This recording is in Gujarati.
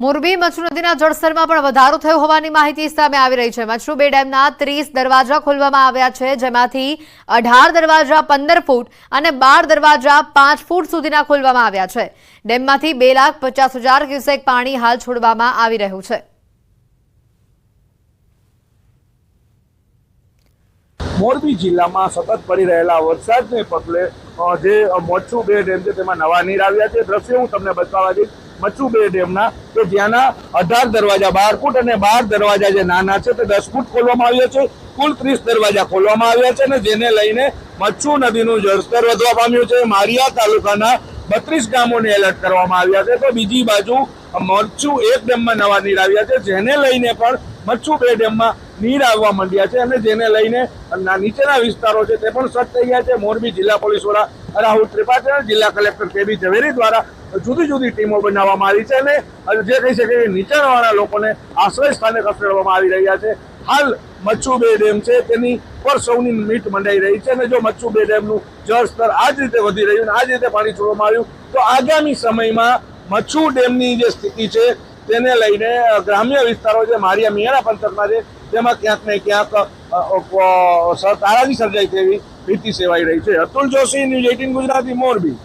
મોરબી મચ્છુ નદીના જળસ્તરમાં પણ વધારો થયો હોવાની માહિતી સામે આવી રહી છે. મચ્છુ બે ડેમના ત્રીસ દરવાજા ખોલવામાં આવ્યા છે, જેમાંથી અઢાર દરવાજા પંદર ફૂટ અને બાર દરવાજા પાંચ ફૂટ સુધીના ખોલવામાં આવ્યા છે. ડેમમાંથી બે લાખ પચાસ હજાર ક્યુસેક પાણી હાલ છોડવામાં આવી રહ્યું છે. મોરબી જિલ્લામાં સતત પડી રહેલા વરસાદને પગલે જે મચ્છુ બે ડેમ છે, તેમાં નવા નીર આવ્યા છે. દ્રશ્યો હું તમને બતાવવા જઈશ. મચ્છુ બે ડેમના કે જ્યાંના અઢાર દરવાજા, બાર ફૂટ અને બાર દરવાજા જે નાના છે, તે દસ ફૂટ ખોલવામાં આવ્યા છે. કુલ ત્રીસ દરવાજા ખોલવામાં આવ્યા છે અને જેને લઈને મચ્છુ નદીનું જળસ્તર વધવા પામ્યું છે. મારિયા તાલુકાના બત્રીસ ગામોને એલર્ટ કરવામાં આવ્યા છે. તો બીજી બાજુ મચ્છુ એક ડેમમાં નવા નીર આવ્યા છે. જેને લઈને પણ મચ્છુ બે ડેમમાં નીર આવવા માંડ્યા છે અને જેને લઈને નીચેના વિસ્તારો છે તે પણ સજ્જ થઈ ગયા છે. મોરબી જિલ્લા પોલીસ વડા રાહુલ ત્રિપાઠી અને જિલ્લા કલેક્ટર કેબી ઝવેરી દ્વારા જુદી જુદી ટીમો બનાવવામાં આવી છે અને જે કહી શકે કે નીચાણવાળા લોકોને આશ્રય સ્થાને ખસેડવામાં આવી રહ્યા છે. હાલ મચ્છુ બે ડેમ છે. તેની પર સૌની મીટ મંડાઈ રહી છે અને જો મચ્છુ બે ડેમનું જળસ્તર આ જ રીતે વધી રહ્યું અને આ જ રીતે પાણી છોડવામાં આવ્યું, તો આગામી સમયમાં મચ્છુ ડેમની જે સ્થિતિ છે તેને લઈને ગ્રામ્ય વિસ્તારો જે મારિયા મિયારા પંથકમાં છે, તેમાં ક્યાંક ને ક્યાંક તારાજી સર્જાય તેવી ભીતિ સેવાઈ રહી છે. Atul Joshi, news eighteen Gujarati, Morbi.